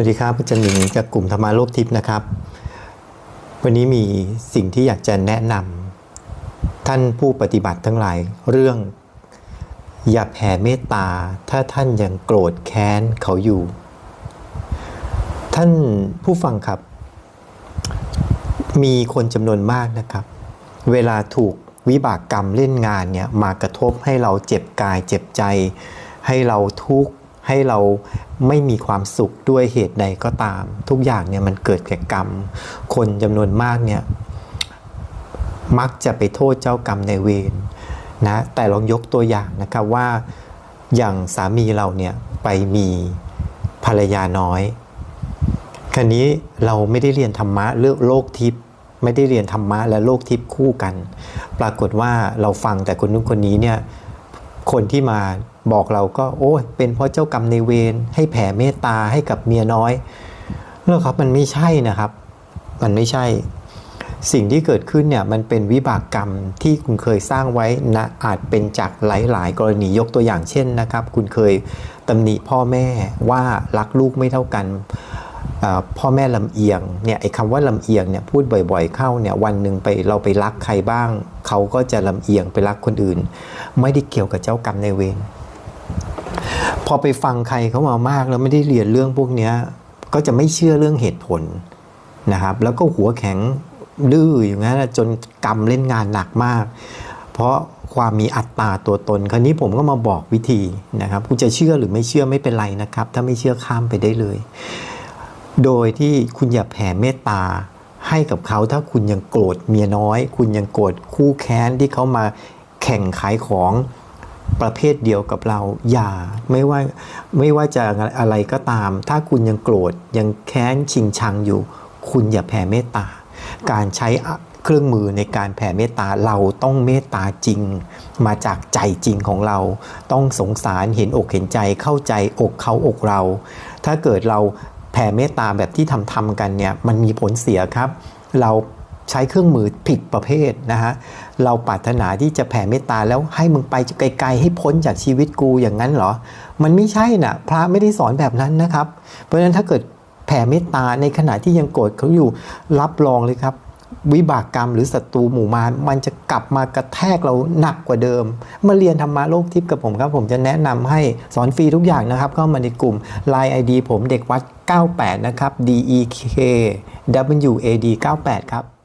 วัสดีครับอาจารย์หมิงจากกลุ่มธรรมาโลกทิพย์นะครับ วันนี้มีสิ่งที่อยากจะแนะนำท่านผู้ปฏิบัติทั้งหลาย เรื่อง อย่าแผ่เมตตา ถ้าท่านยังโกรธแค้นเขาอยู่ ท่านผู้ฟังครับ มีคนจำนวนมากนะครับ เวลาถูกวิบากกรรมเล่นงานเนี่ยมากระทบให้เราเจ็บกายเจ็บใจ ให้เราทุกข์ ให้เราไม่มีความสุขด้วยเหตุใดก็ตาม ทุกอย่างเนี่ยมันเกิดแก่กรรม คนจำนวนมากเนี่ยมักจะไปโทษเจ้ากรรมในายเวรนะแต่ลองยกตัวอย่างนะครับว่าอย่างสามีเราเนี่ยไปมีภรรยาน้อยคราวนี้เราไม่ได้เรียนธรรมะเรื่องโลกทิพย์ไม่ได้เรียนธรรมะและโลกทิพย์คู่กัน ปรากฏว่าเราฟังแต่คนนู้นคนนี้เนี่ยคนที่มา บอกเราก็โอ้ยเป็นเพราะเจ้ากรรมในเวรให้แผ่เมตตาให้กับเมียน้อยแล้วครับมันไม่ใช่นะครับ มันไม่ใช่ สิ่งที่เกิดขึ้นเนี่ยมันเป็นวิบากกรรมที่คุณเคยสร้างไว้นะอาจเป็นจากหลาย ๆ กรณียกตัวอย่างเช่นนะครับ คุณเคยตำหนิพ่อแม่ว่ารักลูกไม่เท่ากันพ่อแม่ลำเอียงเนี่ยไอ้คำว่าลำเอียงเนี่ยพูดบ่อยๆเข้าเนี่ยวันหนึ่งไปเราไปรักใครบ้าง เขาก็จะลำเอียงไปรักคนอื่น ไม่ได้เกี่ยวกับเจ้ากรรมในเวร พอไปฟังใครเขามามากแล้วไม่ได้เรียนเรื่องพวกนี้ก็จะไม่เชื่อเรื่องเหตุผลนะครับ แล้วก็หัวแข็งดื้ออย่างนั้นจนกรรมเล่นงานหนักมาก เพราะความมีอัตตาตัวตน คราวนี้ผมก็มาบอกวิธีนะครับคุณจะเชื่อหรือไม่เชื่อไม่เป็นไรนะครับ ถ้าไม่เชื่อข้ามไปได้เลย โดยที่คุณอย่าแผ่เมตตาให้กับเขาถ้าคุณยังโกรธเมียน้อย คุณยังโกรธคู่แค้นที่เขามาแข่งขายของ ประเภทเดียวกับเรา อย่าไม่ว่าไม่ว่าจะอะไรก็ตาม ถ้าคุณยังโกรธยังแค้นชิงชังอยู่ คุณอย่าแผ่เมตตา การใช้เครื่องมือในการแผ่เมตตาเราต้องเมตตาจริง มาจากใจจริงของเรา ต้องสงสารเห็นอกเห็นใจเข้าใจอกเขาอกเรา ถ้าเกิดเราแผ่เมตตาแบบที่ทำทำๆกันเนี่ยมันมีผลเสียครับ เรา ใช้เครื่องมือผิดประเภทนะฮะเราปรารถนาที่จะแผ่เมตตาแล้วให้มึงไปไกลๆให้พ้นจากชีวิตกูอย่างนั้นเหรอ มันไม่ใช่นะพระไม่ได้สอนแบบนั้นนะครับ เพราะฉะนั้นถ้าเกิดแผ่เมตตาในขณะที่ยังโกรธเขาอยู่รับรองเลยครับ วิบากกรรมหรือศัตรูหมู่มารมันจะกลับมากระแทกเราหนักกว่าเดิม มาเรียนธรรมะโลกทิพย์กับผมครับ ผมจะแนะนำให้สอนฟรีทุกอย่างนะครับ เข้ามาในกลุ่ม Line ID ผมเด็กวัด 98 นะครับ D E K W A D 98 ครับ